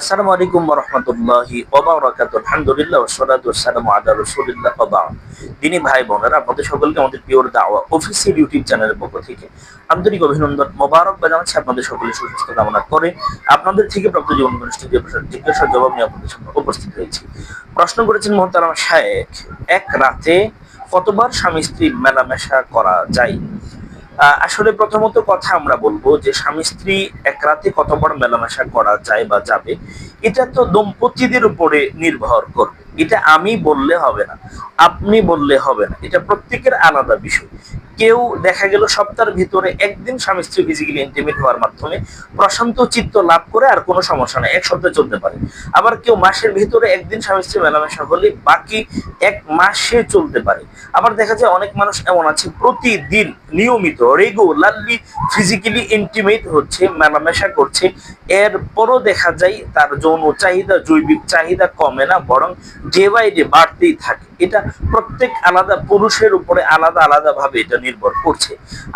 আসসালামু আলাইকুম রহমতুল্লাহি আলহামদুলিল্লাহ ওসলাতু ওয়াসসালামু আলা রাসূলিল্লাহ ওয়া বা'দ। দিনী ভাই বোনেরা, আপনাদের সকলকে আমাদের পিওর দাওয়া অফিসিয়াল ইউটিউব চ্যানেলের পক্ষ থেকে আন্তরিক অভিনন্দন, মোবারক জানাচ্ছি আপনাদের সকলের সুস্বাস্থ্য কামনা করে আপনাদের থেকে প্রাপ্ত জীবন ঘনিষ্ঠ জিজ্ঞাসার জবাব নিয়ে আপনাদের সামনে উপস্থিত হয়েছি। প্রশ্ন করেছেন মোহতারাম শায়েখ, এক রাতে কতবার স্বামী স্ত্রী মেলামেশা করা যায়? আসলে প্রথমত কথা আমরা বলব যে স্বামী স্ত্রী এক রাতে কতবার মেলামেশা করা যায় বা যাবে, এটা তো দম্পতিদের উপরে নির্ভর করবে। এটা আমি বললে হবে না, আপনি বললে হবে না। এটা প্রত্যেকের আলাদা বিষয়। কেউ দেখা গেল সপ্তাহের ভিতরে একদিন স্বামী স্ত্রী ফিজিক্যালি ইন্টিমেট হওয়ার মাধ্যমে প্রশান্ত চিত্ত লাভ করে আর কোনো সমস্যা নেই, এক সপ্তাহে চলতে পারে। আবার কেউ মাসের ভিতরে একদিন স্বামী স্ত্রী মেলামেশা হলে বাকি এক মাসে চলতে পারে। আবার দেখা যায় অনেক মানুষ এমন আছে, প্রতিদিন নিয়মিত রেগুলারলি ফিজিক্যালি ইন্টিমেট হচ্ছে, মেলামেশা করছে। এরপরও দেখা যায় তার যৌন চাহিদা, জৈবিক চাহিদা কমে না, বরং ডে বাই ডে বাড়তেই থাকে, এটা প্রত্যেক আলাদা পুরুষের উপরে আলাদা আলাদা ভাবে এটা নির্ভর করছে।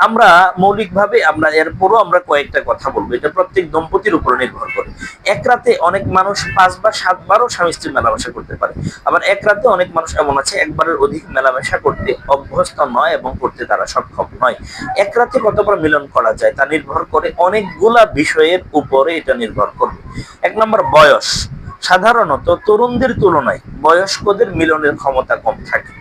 আমরা মৌলিকভাবে আমরা এরপরও আমরা কয়েকটা কথা বলব, এটা প্রত্যেক দম্পতির উপরে নির্ভর করে। এক রাতে অনেক মানুষ পাঁচবার সাতবারও স্বামী স্ত্রী মেলামেশা করতে পারে। আবার এক রাতে অনেক মানুষ এমন আছে, একবারের অধিক মেলামেশা করতে অভ্যস্ত নয় এবং করতে তারা সক্ষম নয়। এক রাতে কতবার মিলন করা যায় তা নির্ভর করে অনেকগুলা বিষয়ের উপরে এটা নির্ভর করবে। এক নম্বর বয়স। সাধারণত তরুণদের তুলনায় বয়স্কদের মিলনের ক্ষমতা কম থাকে।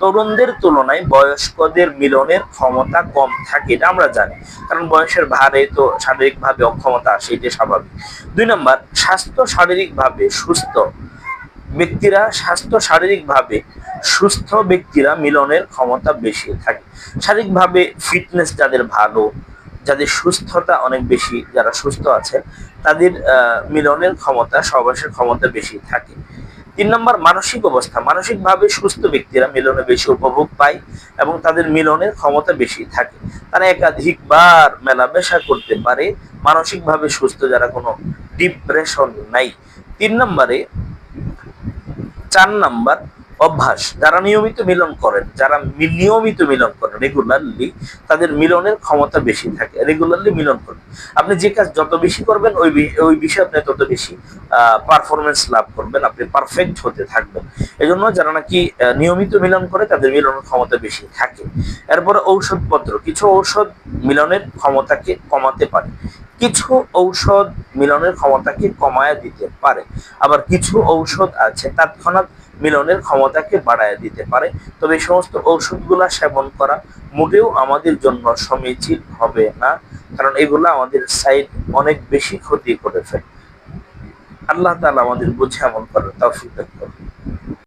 তরুণদের তুলনায় বয়স্কদের মিলনের ক্ষমতা কম থাকে এটা আমরা জানি। কারণ বয়সের ভারে তো শারীরিকভাবে অক্ষমতা আসে এটা স্বাভাবিক। দুই নম্বর, স্বাস্থ্য শারীরিকভাবে সুস্থ। ব্যক্তিরা স্বাস্থ্য শারীরিকভাবে সুস্থ ব্যক্তিরা মিলনের ক্ষমতা বেশি থাকে। শারীরিকভাবে ফিটনেস যাদের ভালো যাদের সুস্থতা অনেক বেশি, যারা সুস্থ আছে তাদের মিলনের ক্ষমতা, সহবাসের ক্ষমতা বেশি থাকে। তিন নম্বর, মানসিক অবস্থা। মানসিকভাবে সুস্থ ব্যক্তিরা মিলনে বেশি উপভোগ পায় এবং তাদের মিলনের ক্ষমতা বেশি থাকে। তারা একাধিকবার মেলামেশা করতে পারে, মানসিকভাবে সুস্থ, যারা কোনো ডিপ্রেশন নাই। তিন নম্বরে, চার নাম্বার অভ্যাস, যারা নিয়মিত মিলন করেন, যারা নিয়মিত মিলন করেন রেগুলারলি তাদের মিলনের ক্ষমতা বেশি থাকে রেগুলারলি মিলন করেন। আপনি যে কাজ যত বেশি করবেন, ওই ওই বিষয়ে আপনি তত বেশি পারফরমেন্স লাভ করবেন, আপনি পারফেক্ট হতে থাকবেন। এই জন্য যারা নাকি নিয়মিত মিলন করে, তাদের মিলনের ক্ষমতা বেশি থাকে। এরপরে ঔষধপত্র, কিছু ঔষধ মিলনের ক্ষমতাকে কমাতে পারে। কিছু ঔষধ মিলনের ক্ষমতাকে কমায় দিতে পারে? আবার কিছু ঔষধ আছে, তৎক্ষণাৎ মিলনের ক্ষমতাকে বাড়ায় দিতে পারে? তবে এই সমস্ত ঔষধগুলা সেবন করা মোটেও আমাদের জন্য সমীচীন হবে না, কারণ এগুলো আমাদের সাইড অনেক বেশি ক্ষতি করে ফেলে। আল্লাহ তাআলা আমাদের বুঝে আমল করার দান করুন।